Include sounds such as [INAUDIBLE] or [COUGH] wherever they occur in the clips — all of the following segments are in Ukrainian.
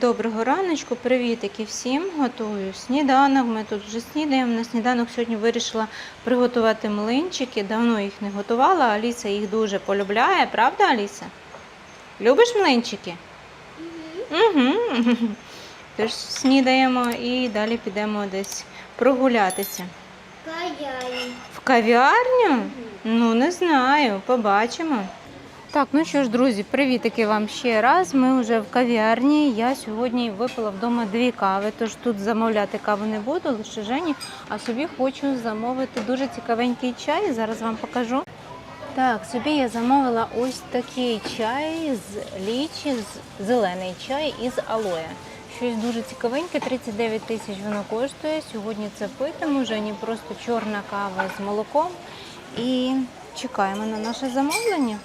Доброго раночку, привітики всім. Готую сніданок. Ми тут вже снідаємо. На сніданок сьогодні вирішила приготувати млинчики. Давно їх не готувала. Аліса їх дуже полюбляє, правда, Аліса? Любиш млинчики? Угу. Тож снідаємо і далі підемо десь прогулятися. Каяй. В кав'ярню? Ну, не знаю, побачимо. Так, ну що ж, друзі, привітики вам ще раз. Ми вже в кав'ярні. Я сьогодні випила вдома дві кави, тож тут замовляти каву не буду, лише Жені, а собі хочу замовити дуже цікавенький чай. Зараз вам покажу. Так, собі я замовила ось такий чай з лічі, з- зелений чай із алоє. Щось дуже цікавеньке, 39 тисяч воно коштує. Сьогодні це питиму, Жені просто чорна кава з молоком. І чекаємо на наше замовлення.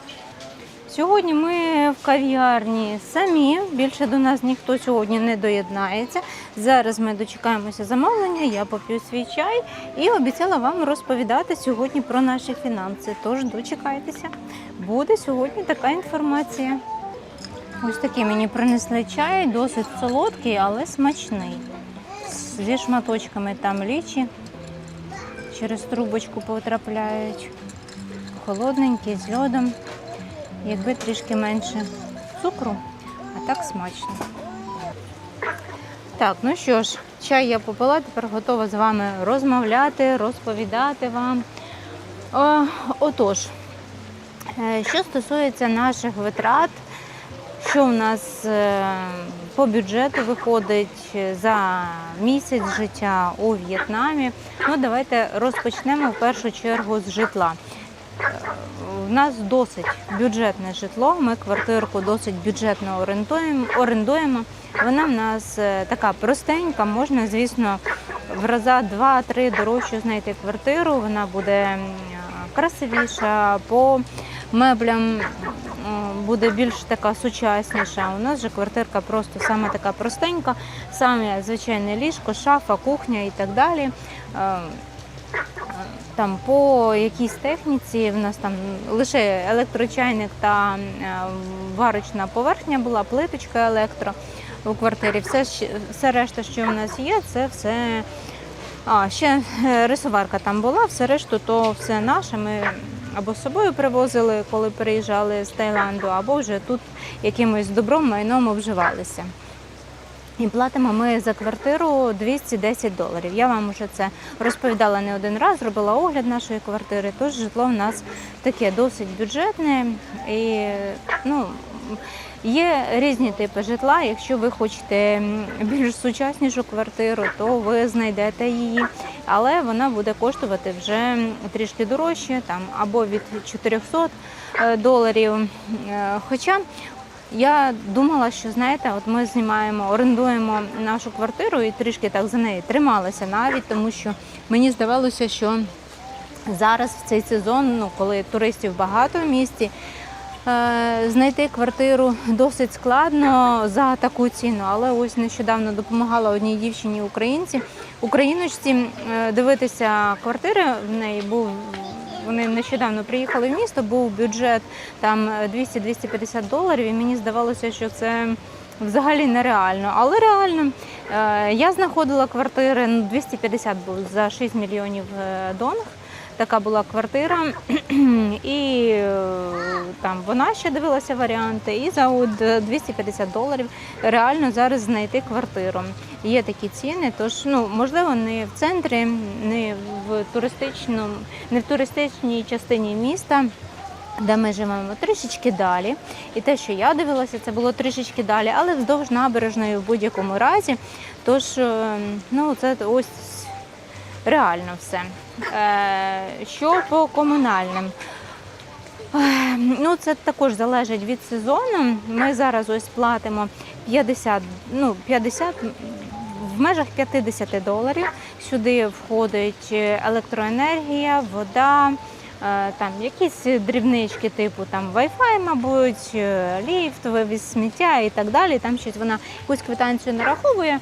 Сьогодні ми в кав'ярні самі. Більше до нас ніхто сьогодні не доєднається. Зараз ми дочекаємося замовлення, я поп'ю свій чай і обіцяла вам розповідати сьогодні про наші фінанси. Тож дочекайтеся. Буде сьогодні така інформація. Ось такий мені принесли чай, досить солодкий, але смачний. Зі шматочками там лічі через трубочку потрапляють. Холодненький з льодом. Якби трішки менше цукру, а так смачно. Так, ну що ж, чай я попила, тепер готова з вами розмовляти, розповідати вам. О, отож, е, що стосується наших витрат, що у нас е, по бюджету виходить за місяць життя у В'єтнамі. Ну, давайте розпочнемо в першу чергу з житла. У нас досить бюджетне житло. Ми квартирку досить бюджетно орендуємо. орендуємо. Вона в нас е, така простенька, можна, звісно, в раза два-три дорожче знайти квартиру. Вона буде красивіша, по меблям буде більш така сучасніша. У нас же квартирка просто саме така простенька, саме звичайне ліжко, шафа, кухня і так далі. Там по якійсь техніці в нас там лише електрочайник та е, варочна поверхня була, плиточка електро у квартирі. Все, все решта, що в нас є, це все. А, ще е, рисоварка там була, все решту, то все наше. Ми або з собою привозили, коли переїжджали з Таїланду, або вже тут якимось добром майном обживалися. І платимо ми за квартиру 210 доларів. Я вам вже це розповідала не один раз, робила огляд нашої квартири. Тож житло в нас таке досить бюджетне і ну. Є різні типи житла. Якщо ви хочете більш сучаснішу квартиру, то ви знайдете її, але вона буде коштувати вже трішки дорожче, там або від 400 е, доларів. Е, Хоча я думала, що знаєте, от ми знімаємо, орендуємо нашу квартиру і трішки так за неї трималася навіть, тому що мені здавалося, що зараз в цей сезон, ну коли туристів багато в місті, е, знайти квартиру досить складно за таку ціну. Але ось нещодавно допомагала одній дівчині українці, україночці е, дивитися квартири. В неї був вони нещодавно приїхали в місто, був бюджет там 200-250 доларів, і мені здавалося, що це взагалі нереально. Але реально Е, я знаходила квартири ну, 250 був за 6 мільйонів е, донг. Така була квартира, [CLEARS THROAT] і е, там вона ще дивилася варіанти. І за 250 доларів реально зараз знайти квартиру. Є такі ціни, тож ну можливо не в центрі, не в туристичному, не в туристичній частині міста. Де ми живемо трішечки далі, і те, що я дивилася, це було трішечки далі, але вздовж набережної в будь-якому разі. Тож, е, ну це ось реально все. Е, Що по комунальним? Е, Ну, це також залежить від сезону. Ми зараз ось платимо 50, ну, 50 в межах 50 доларів. Сюди входить електроенергія, вода, е, там якісь дрібнички, типу там Wi-Fi, мабуть, ліфт, вивіз сміття і так далі. Там щось вона якусь квитанцію нараховує.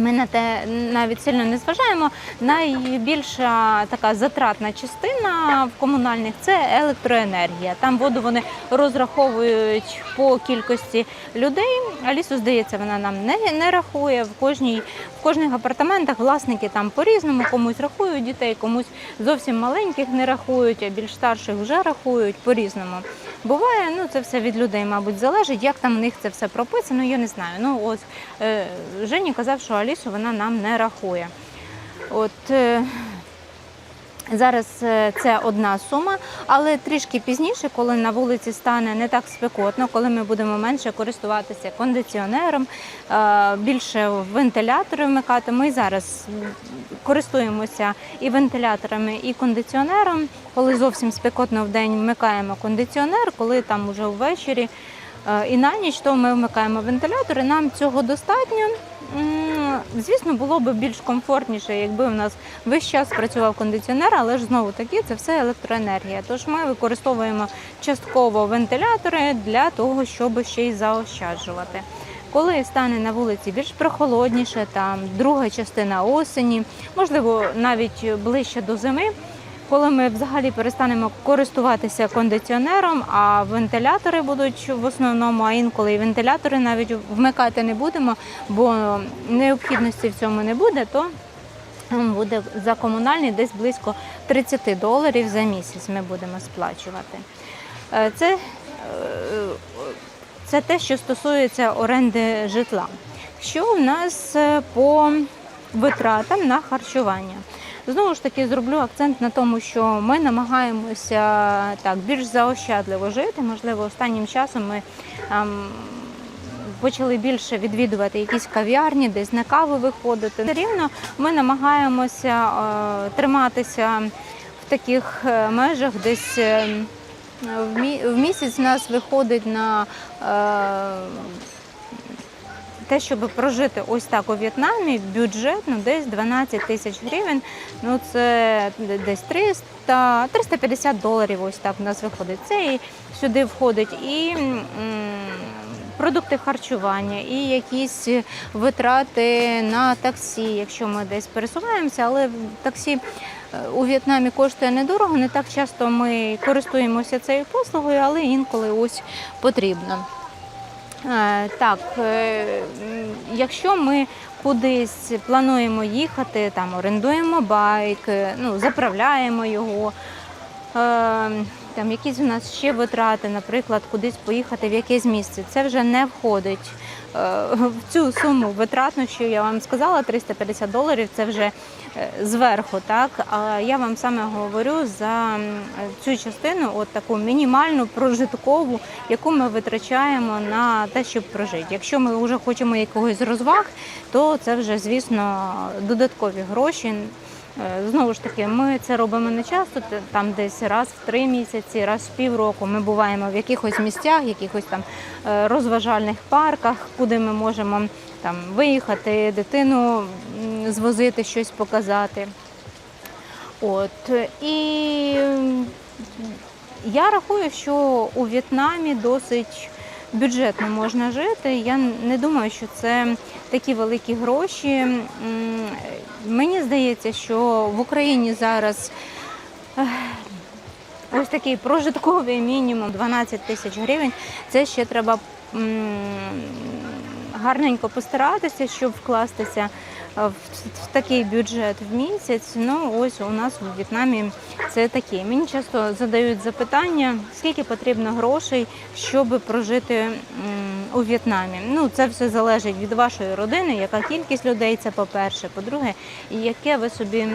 Ми на те навіть сильно не зважаємо. Найбільша така затратна частина в комунальних це електроенергія. Там воду вони розраховують по кількості людей. Алісу, здається, вона нам не, не рахує. В кожній в кожних апартаментах власники там по-різному комусь рахують дітей, комусь зовсім маленьких не рахують, а більш старших вже рахують по-різному. Буває, ну це все від людей, мабуть, залежить. Як там в них це все прописано, я не знаю. Ну ось е, Жені казав, що Алісу вона нам не рахує. От е, зараз е, це одна сума, але трішки пізніше, коли на вулиці стане не так спекотно, коли ми будемо менше користуватися кондиціонером, е, більше вентилятори вмикати. Ми зараз користуємося і вентиляторами, і кондиціонером. Коли зовсім спекотно в день вмикаємо кондиціонер, коли там уже ввечері і на ніч, то ми вмикаємо вентилятори. Нам цього достатньо. Звісно, було б більш комфортніше, якби у нас весь час працював кондиціонер, але ж знову таки це все електроенергія. Тож ми використовуємо частково вентилятори для того, щоб ще й заощаджувати. Коли стане на вулиці більш прохолодніше, там друга частина осені, можливо, навіть ближче до зими, коли ми взагалі перестанемо користуватися кондиціонером, а вентилятори будуть в основному, а інколи і вентилятори навіть вмикати не будемо, бо необхідності в цьому не буде, то буде за комунальний десь близько 30 доларів за місяць ми будемо сплачувати. Е, Це, е, це те, що стосується оренди житла. Що в нас е, по витратам на харчування? Знову ж таки, зроблю акцент на тому, що ми намагаємося так більш заощадливо жити. Можливо, останнім часом ми ем, почали більше відвідувати якісь кав'ярні, десь на каву виходити. Рівно ми намагаємося е, триматися в таких е, межах, десь е, в місяць в нас виходить на е, те, щоб прожити ось так у В'єтнамі, бюджет ну, десь 12 тисяч гривень. Ну це десь 300, 350 доларів. Ось так у нас виходить. Це і сюди входить і продукти харчування, і якісь витрати на таксі, якщо ми десь пересуваємося, але таксі. е, У В'єтнамі коштує недорого, не так часто ми користуємося цією послугою, але інколи ось потрібно. Е, Так, е, якщо ми кудись плануємо їхати, там орендуємо байк, е, ну, заправляємо його. Там якісь у нас ще витрати, наприклад, кудись поїхати в якесь місце. Це вже не входить в цю суму витратну, що я вам сказала, 350 доларів. Це вже е, зверху, так. А я вам саме говорю за цю частину, от таку мінімальну прожиткову, яку ми витрачаємо на те, щоб прожити. Якщо ми вже хочемо якогось розваг, то це вже, звісно, додаткові гроші. Е, Знову ж таки, ми це робимо не часто, там десь раз в три місяці, раз в півроку. Ми буваємо в якихось місцях, якихось там е, розважальних парках, куди ми можемо там виїхати, дитину звозити, щось показати. От і я рахую, що у В'єтнамі досить бюджетно можна жити. Я не думаю, що це такі великі гроші. Мені здається, що в Україні зараз ось такий прожитковий мінімум 12 тисяч гривень. Це ще треба гарненько постаратися, щоб вкластися е, в, такий бюджет в місяць. Ну ось у нас у В'єтнамі це таке. Мені часто задають запитання, скільки потрібно грошей, щоб прожити у В'єтнамі. Ну це все залежить від вашої родини, яка кількість людей це по-перше. По-друге, яке ви собі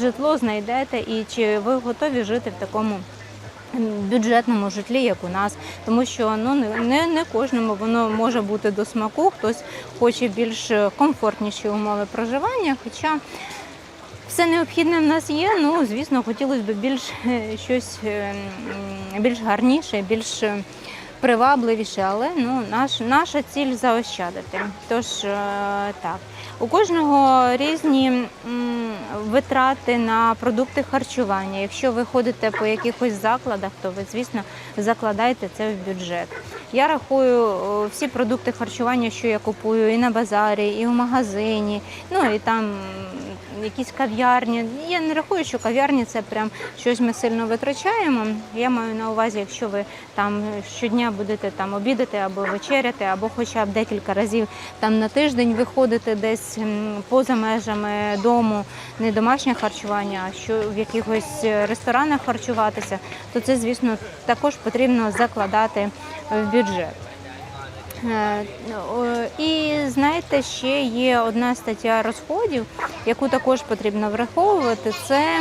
житло знайдете, і чи ви готові жити в такому бюджетному житлі, як у нас, тому що ну не, не, кожному воно може бути до смаку, хтось хоче більш комфортніші умови проживання. Хоча все необхідне в нас є. Ну звісно, хотілося б більш е, щось е, більш гарніше, більш е, привабливіше, але ну, наш, наша ціль заощадити. Тож так. У кожного різні витрати на продукти харчування. Якщо ви ходите по якихось закладах, то ви, звісно, закладаєте це в бюджет. Я рахую всі продукти харчування, що я купую і на базарі, і в магазині, ну і там якісь кав'ярні. Я не рахую, що кав'ярні це прям щось ми сильно витрачаємо. Я маю на увазі, якщо ви там щодня будете там обідати або вечеряти, або хоча б декілька разів там на тиждень виходити десь поза межами дому, не домашнє харчування, а що в якихось ресторанах харчуватися, то це, звісно, також потрібно закладати в бюджет. Е, І знаєте, ще є одна стаття розходів, яку також потрібно враховувати. Це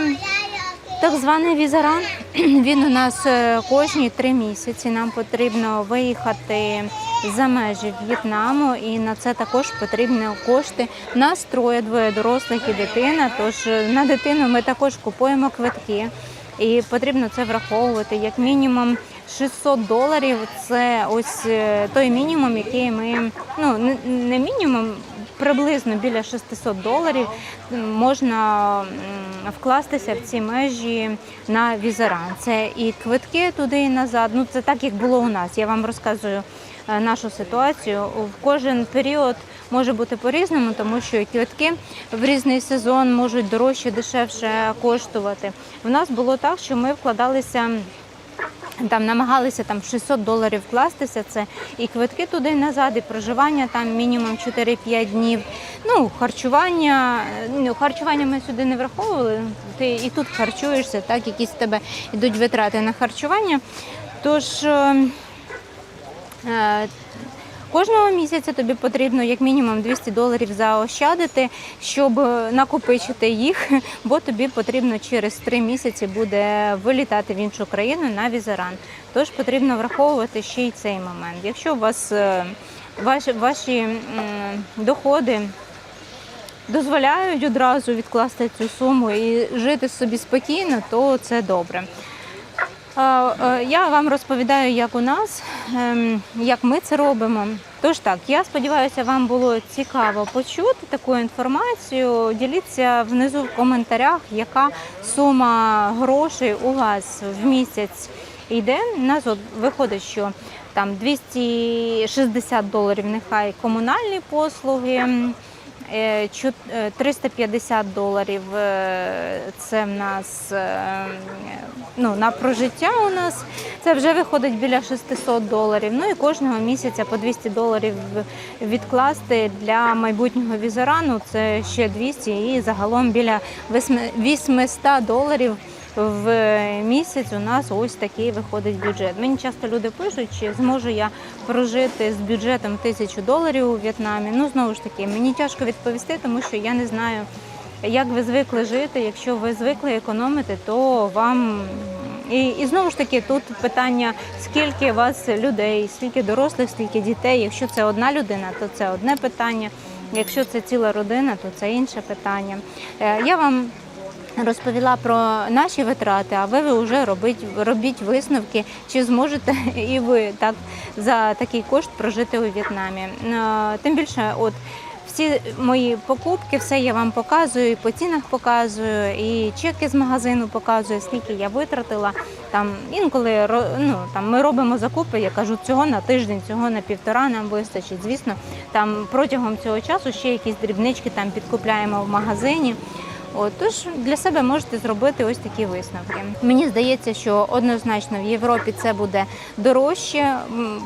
так званий візаран. [CLEARS THROAT] Він у нас е, кожні три місяці. Нам потрібно виїхати за межі В'єтнаму, і на це також потрібні кошти. Нас троє, двоє дорослих і дитина. Тож е, на дитину ми також купуємо квитки. І потрібно це враховувати як мінімум 600 доларів. Це ось е, той мінімум, який ми ну не- мінімум, приблизно біля 600 доларів можна вкластися в ці межі на візаран. Це і квитки туди і назад. Ну це так як було у нас. Я вам розказую е, нашу ситуацію. В кожен період може бути по-різному, тому що квитки в різний сезон можуть дорожче, дешевше коштувати. У нас було так, що ми вкладалися. Там намагалися там 600 доларів вкластися. Це і квитки туди назад, і проживання там мінімум 4-5 днів. Ну, харчування. Ну, харчування ми сюди не враховували. Ти і тут харчуєшся, так якісь в тебе йдуть витрати на харчування. Тож е, е, Кожного місяця тобі потрібно як мінімум 200 доларів заощадити, щоб е, накопичити їх, [LAUGHS] бо тобі потрібно через 3 місяці буде вилітати в іншу країну на візаран. Тож потрібно враховувати ще й цей момент. Якщо у вас е, ваші, ваші доходи дозволяють одразу відкласти цю суму і жити собі спокійно, то це добре. Е, Я вам розповідаю, як у нас, ем, як ми це робимо. Тож так, я сподіваюся, вам було цікаво почути таку інформацію. Діліться внизу в коментарях, яка сума грошей у вас в місяць йде. У нас от виходить, що там 260 доларів нехай комунальні послуги. Е, чу- е, 350 доларів е, це в нас е, ну, на прожиття у нас. Це вже виходить біля 600 доларів. Ну і кожного місяця по 200 доларів відкласти для майбутнього візорану. Це ще 200 і загалом біля 800 доларів в місяць у нас ось такий виходить бюджет. Мені часто люди пишуть, чи зможу я прожити з бюджетом тисячу доларів у В'єтнамі. Ну знову ж таки, мені тяжко відповісти, тому що я не знаю, як ви звикли жити. Якщо ви звикли економити, то вам і, і знову ж таки тут питання: скільки вас людей, скільки дорослих, скільки дітей. Якщо це одна людина, то це одне питання. Якщо це ціла родина, то це інше питання. Е, Я вам розповіла про наші витрати, а ви вже робіть, робіть висновки, чи зможете [LAUGHS] і ви так за такий кошт прожити у В'єтнамі. Е, Тим більше, от всі мої покупки, все я вам показую, і по цінах показую, і чеки з магазину показую, скільки я витратила. Там інколи ну, там ми робимо закупи, я кажу, цього на тиждень, цього на півтора нам вистачить. Звісно, там протягом цього часу ще якісь дрібнички там підкупляємо в магазині. От, тож для себе можете зробити ось такі висновки. Мені здається, що однозначно в Європі це буде дорожче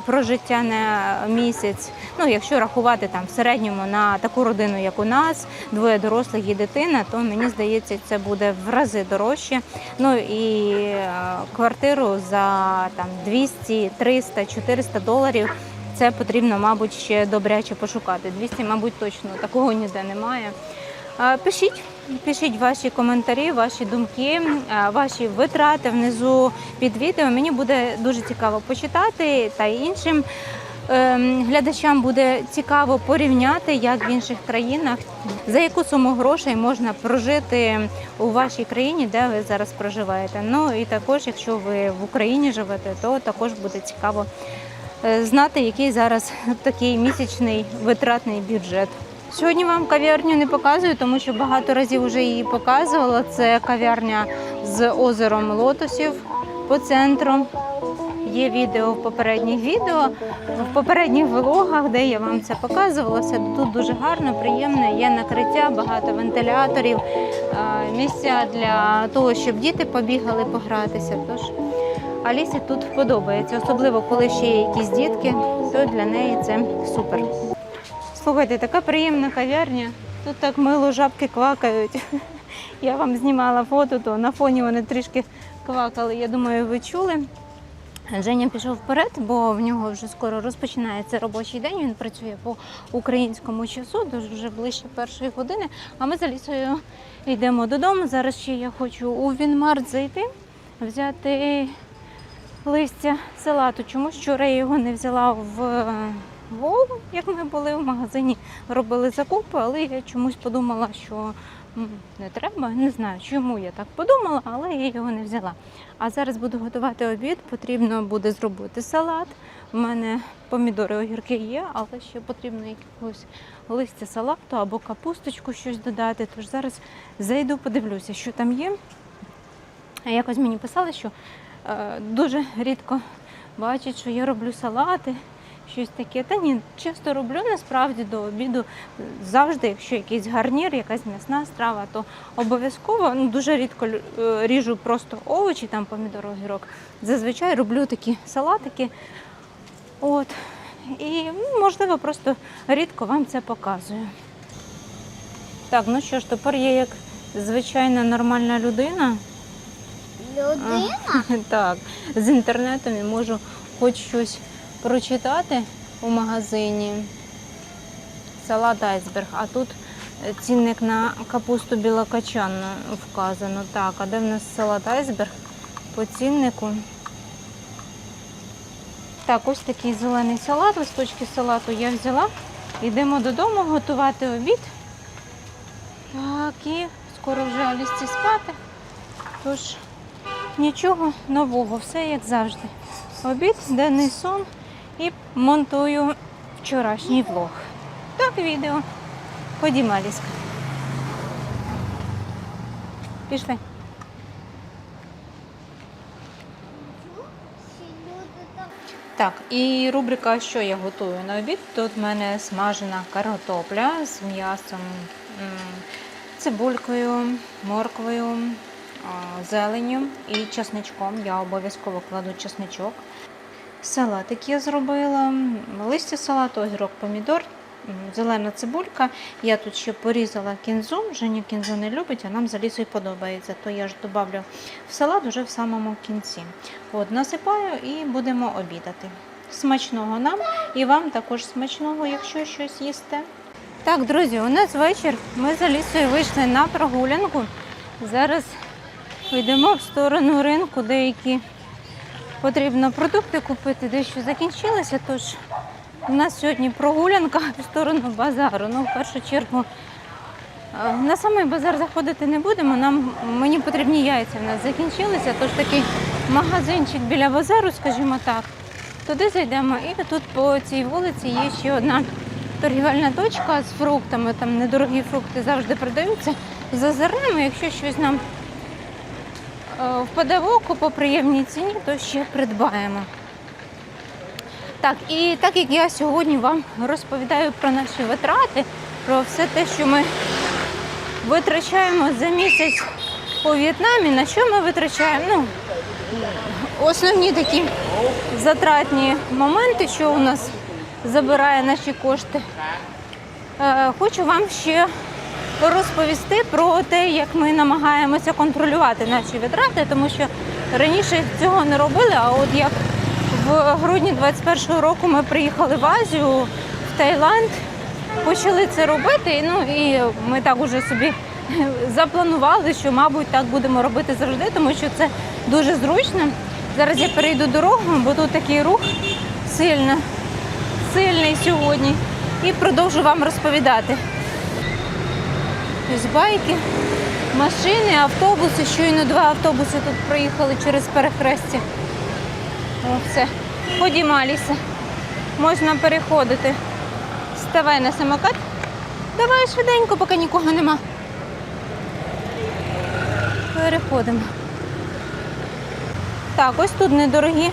прожиття на місяць. Ну, якщо рахувати там в середньому на таку родину, як у нас, двоє дорослих і дитина, то мені здається, це буде в рази дорожче. Ну і е, квартиру за там 200, 300, 400 доларів. Це потрібно, мабуть, ще добряче пошукати. 200, мабуть, точно такого ніде немає. Е, Пишіть, пишіть ваші коментарі, ваші думки, е, ваші витрати внизу під відео. Мені буде дуже цікаво почитати та іншим. ем, Глядачам буде цікаво порівняти, як в інших країнах, за яку суму грошей можна прожити у вашій країні, де ви зараз проживаєте. Ну і також, якщо ви в Україні живете, то також буде цікаво е, знати, який зараз такий місячний витратний бюджет. Сьогодні вам кав'ярню не показую, тому що багато разів вже її показувала. Це кав'ярня з озером лотосів по центру. Є відео в попередніх відео, в попередніх влогах, де я вам це показувала. Все тут дуже гарно, приємно. Є накриття, багато вентиляторів, е, місця для того, щоб діти побігали погратися. Тож Алісі тут подобається, особливо коли ще є якісь дітки, то для неї це супер. Слухайте, така приємна кав'ярня. Тут так мило жабки квакають. [LAUGHS] Я вам знімала фото, то на фоні вони трішки квакали. Я думаю, ви чули. Женя пішов вперед, бо в нього вже скоро розпочинається робочий день. Він працює по українському часу, дуже вже ближче першої години. А ми з Алісою йдемо додому. Зараз ще я хочу у Вінмарт зайти, взяти листя салату. Чомусь вчора я його не взяла в е, як ми були в магазині, робили закупи, але я чомусь подумала, що не треба. Не знаю, чому я так подумала, але я його не взяла. А зараз буду готувати обід. Потрібно буде зробити салат. У мене помідори, огірки є, але ще потрібно якогось листя салату або капусточку щось додати. Тож зараз зайду, подивлюся, що там є. Якось мені писали, що е, дуже рідко бачать, що я роблю салати, щось таке. Та ні, часто роблю насправді до обіду. Завжди, якщо якийсь гарнір, якась м'ясна страва, то обов'язково ну, дуже рідко е, ріжу просто овочі, там помідор, огірок. Зазвичай роблю такі салатики. От. І ну, можливо, просто рідко вам це показую. Так, ну що ж, тепер я як звичайна нормальна людина. Людина? [LAUGHS] Так, з інтернетом я можу хоч щось прочитати у магазині. Салат айсберг. А тут е, цінник на капусту білокачанну вказано. Так, а де в нас салат айсберг по ціннику? Так, ось такий зелений салат, листочки салату я взяла. Йдемо додому готувати обід. Так, і скоро вже Алісці спати. Тож Нічого нового, все як завжди. Обід, денний сон монтую вчорашній влог. Так, відео. Ходімо, Аліска. Пішли. Так? І рубрика, що я готую на обід. Тут в мене смажена картопля з м'ясом, цибулькою, морквою, а, зеленню і чесничком. Я обов'язково кладу чесничок. Салатик я зробила, листя салату, огірок, помідор, зелена цибулька. Я тут ще порізала кінзу. Женя кінзу не любить, а нам за лісою подобається. То я ж додавлю в салат уже в самому кінці. От, насипаю і будемо обідати. Смачного нам і вам також смачного, якщо щось їсте. Так, друзі, у нас вечір. Ми за лісою вийшли на прогулянку. Зараз йдемо в сторону ринку, деякі потрібно продукти купити, дещо закінчилося. Тож у нас сьогодні прогулянка [LAUGHS] в сторону базару. Ну, в першу чергу е, на самий базар заходити не будемо. Нам мені потрібні яйця в нас закінчилися. Тож такий магазинчик біля базару, скажімо так. Туди зайдемо. І тут по цій вулиці є ще одна торгівельна точка з фруктами. Там недорогі фрукти завжди продаються. Зазирнемо, якщо щось нам впаде в око по приємній ціні, то ще придбаємо. Так, і так як я сьогодні вам розповідаю про наші витрати, про все те, що ми витрачаємо за місяць у В'єтнамі, на що ми витрачаємо? Ну, основні такі затратні моменти, що у нас забирає наші кошти. Е, Хочу вам ще розповісти про те, як ми намагаємося контролювати наші витрати, тому що раніше цього не робили. А от як в грудні 21-го року ми приїхали в Азію, в Таїланд, почали це робити. Ну і ми так уже собі запланували, що, мабуть, так будемо робити завжди, тому що це дуже зручно. Зараз я перейду дорогу, бо тут такий рух сильно, сильний сьогодні. І продовжу вам розповідати. Ось байки, машини, автобуси. Щойно два автобуси тут проїхали через перехрестя. О, все. Ходімо, можна переходити. Ставай на самокат. Давай швиденько, поки нікого нема. Переходимо. Так, ось тут недорогі е,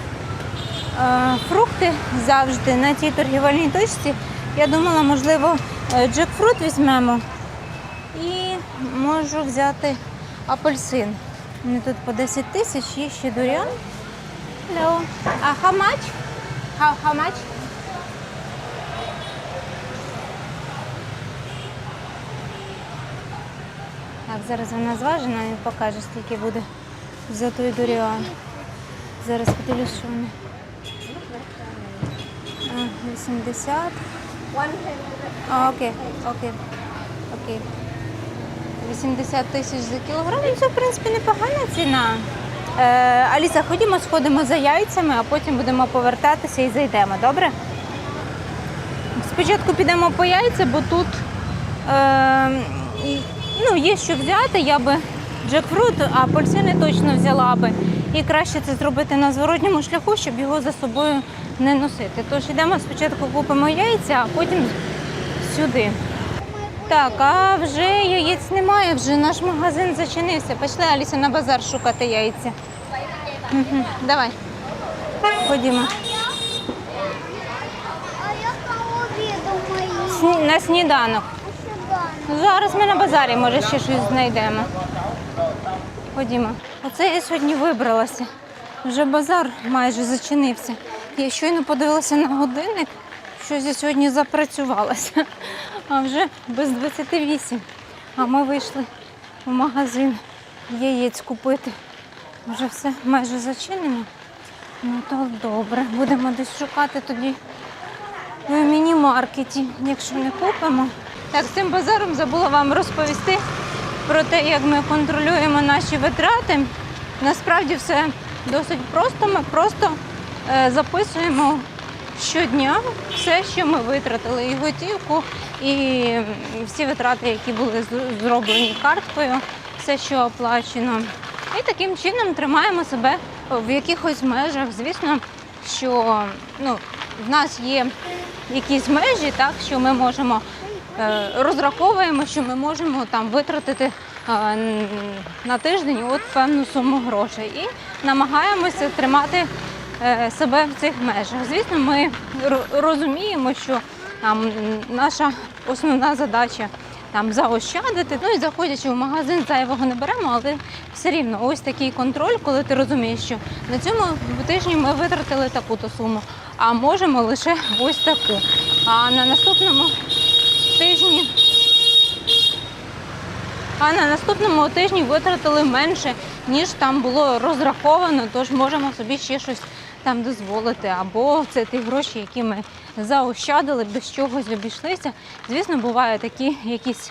фрукти завжди на тій торгівельній точці. Я думала, можливо, е, джекфрут візьмемо і можу взяти апельсин. Вони тут по 10 тисяч, є ще дуріан. Hello. А how much? How, how much? Так, зараз вона зважена, він покаже, скільки буде за той дуріан. Зараз що вони. 80. Окей, окей, окей. 80 тисяч за кілограм. Це, в принципі, непогана ціна. Е, Аліса, ходімо, сходимо за яйцями, а потім будемо повертатися і зайдемо, добре? Спочатку підемо по яйця, бо тут е, ну, є що взяти. Я би джекфрут, а апельсини точно взяла би. І краще це зробити на зворотньому шляху, щоб його за собою не носити. Тож йдемо спочатку купимо яйця, а потім сюди. Так, а вже яєць немає, вже наш магазин зачинився. Пішли Аліса на базар шукати яйця. Давай. Ходімо. На сніданок. Зараз ми на базарі, може, ще щось знайдемо. Ходімо. Оце я сьогодні вибралася. Вже базар майже зачинився. Я щойно подивилася на годинник, щось я сьогодні запрацювалася. А вже без 28. А ми вийшли в магазин яєць купити. Вже все майже зачинено. Ну то добре. Будемо десь шукати тоді в міні-маркеті, якщо не купимо. Так, з цим базаром забула вам розповісти про те, як ми контролюємо наші витрати. Насправді все досить просто. Ми просто е, записуємо щодня все, що ми витратили, і готівку, і всі витрати, які були зроблені карткою, все, що оплачено. І таким чином тримаємо себе в якихось межах. Звісно, що ну, в нас є якісь межі, так, що ми можемо е, розраховуємо, що ми можемо там витратити е, на тиждень от певну суму грошей і намагаємося тримати себе в цих межах. Звісно, ми розуміємо, що там наша основна задача там заощадити. Ну і заходячи в магазин, зайвого не беремо, але все рівно ось такий контроль, коли ти розумієш, що на цьому тижні ми витратили таку-то суму, а можемо лише ось таку. А на наступному тижні. А на наступному тижні витратили менше, ніж там було розраховано, тож можемо собі ще щось там дозволити. Або це ті гроші, які ми заощадили, без чогось обійшлися. Звісно, бувають такі якісь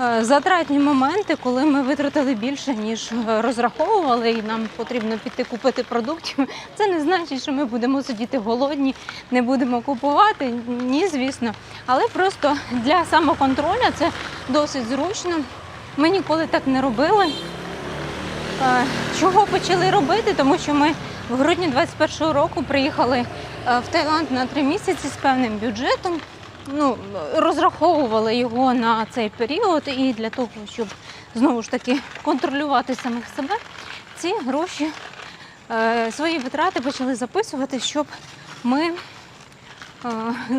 е, затратні моменти, коли ми витратили більше, ніж е, розраховували, і нам потрібно піти купити продуктів. [LAUGHS] Це не значить, що ми будемо сидіти голодні, не будемо купувати. Ні, звісно. Але просто для самоконтролю це досить зручно. Ми ніколи так не робили. Е, Чого почали робити? Тому що ми в грудні 21-го року приїхали е, в Таїланд на три місяці з певним бюджетом. Ну, розраховували його на цей період, і для того, щоб знову ж таки контролювати самих себе, ці гроші, е, свої витрати почали записувати, щоб ми е,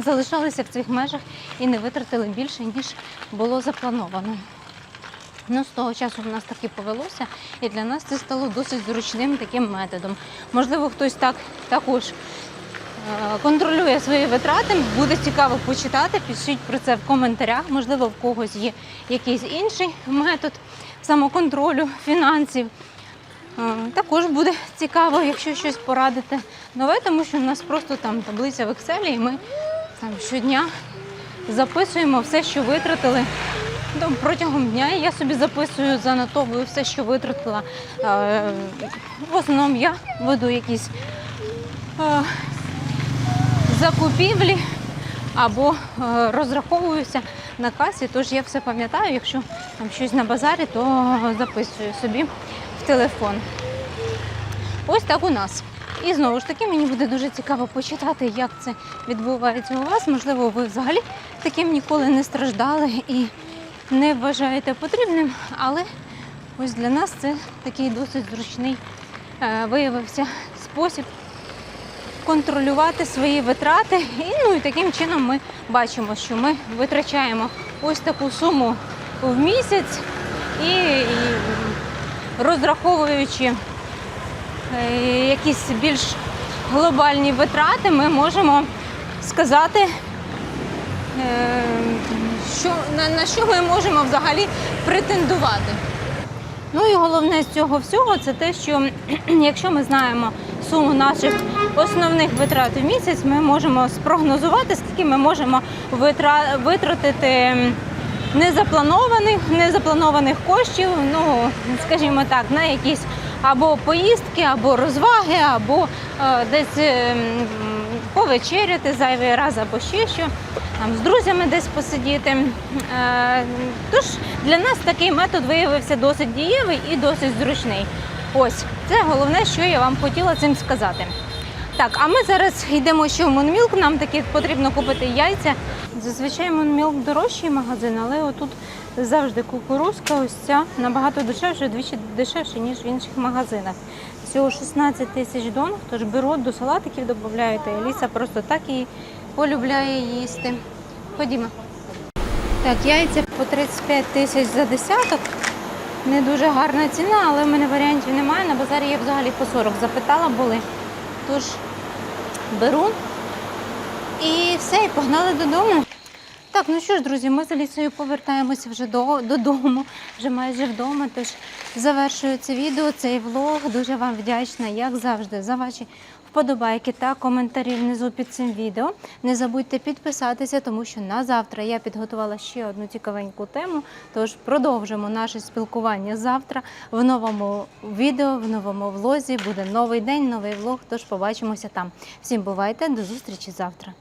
залишалися в цих межах і не витратили більше, ніж було заплановано. Ну, з того часу в нас таки повелося, і для нас це стало досить зручним таким методом. Можливо, хтось так також е, контролює свої витрати. Буде цікаво почитати. Пишіть про це в коментарях. Можливо, в когось є якийсь інший метод самоконтролю фінансів. Е, Також буде цікаво, якщо щось порадити нове, тому що в нас просто там таблиця в Excel, і ми там щодня записуємо все, що витратили. Протягом дня я собі записую, занотовую все, що витратила. Е, В основному я веду якісь е, закупівлі або е, розраховуюся на касі, тож я все пам'ятаю, якщо там щось на базарі, то записую собі в телефон. Ось так у нас. І знову ж таки, мені буде дуже цікаво почитати, як це відбувається у вас. Можливо, ви взагалі таким ніколи не страждали і не вважаєте потрібним, але ось для нас це такий досить зручний е, виявився спосіб контролювати свої витрати. І, ну, і таким чином ми бачимо, що ми витрачаємо ось таку суму в місяць і, і розраховуючи е, якісь більш глобальні витрати, ми можемо сказати, е, що, на, на що ми можемо взагалі претендувати. Ну і головне з цього всього це те, що [CLEARS THROAT] якщо ми знаємо суму наших основних витрат в місяць, ми можемо спрогнозувати, скільки ми можемо витра- витратити незапланованих, незапланованих коштів, ну скажімо так, на якісь або поїздки, або розваги, або е, десь е, повечеряти зайвий раз, або ще що там з друзями десь посидіти. Е, Тож для нас такий метод виявився досить дієвий і досить зручний. Ось це головне, що я вам хотіла цим сказати. Так, а ми зараз йдемо ще в Монмілк. Нам таки потрібно купити яйця. Зазвичай Монмілк дорожчий магазин, але отут завжди кукурузка, ось ця набагато дешевше, двічі дешевше, ніж в інших магазинах. Всього 16 тисяч дон, тож беру до салатиків, додаєте. Еліса просто так і полюбляє їсти. Ходімо. Так, яйця по 35 тисяч за десяток. Не дуже гарна ціна, але в мене варіантів немає. На базарі я взагалі по 40 запитала були. Тож беру і все, і погнали додому. Так, ну що ж, друзі, ми з Алісою повертаємося вже до, додому, вже майже вдома. Тож завершую це відео, цей влог. Дуже вам вдячна, як завжди, за ваші вподобайки та коментарі внизу під цим відео. Не забудьте підписатися, тому що на завтра я підготувала ще одну цікавеньку тему. Тож продовжимо наше спілкування завтра в новому відео, в новому влозі. Буде новий день, новий влог. Тож побачимося там. Всім бувайте, до зустрічі завтра.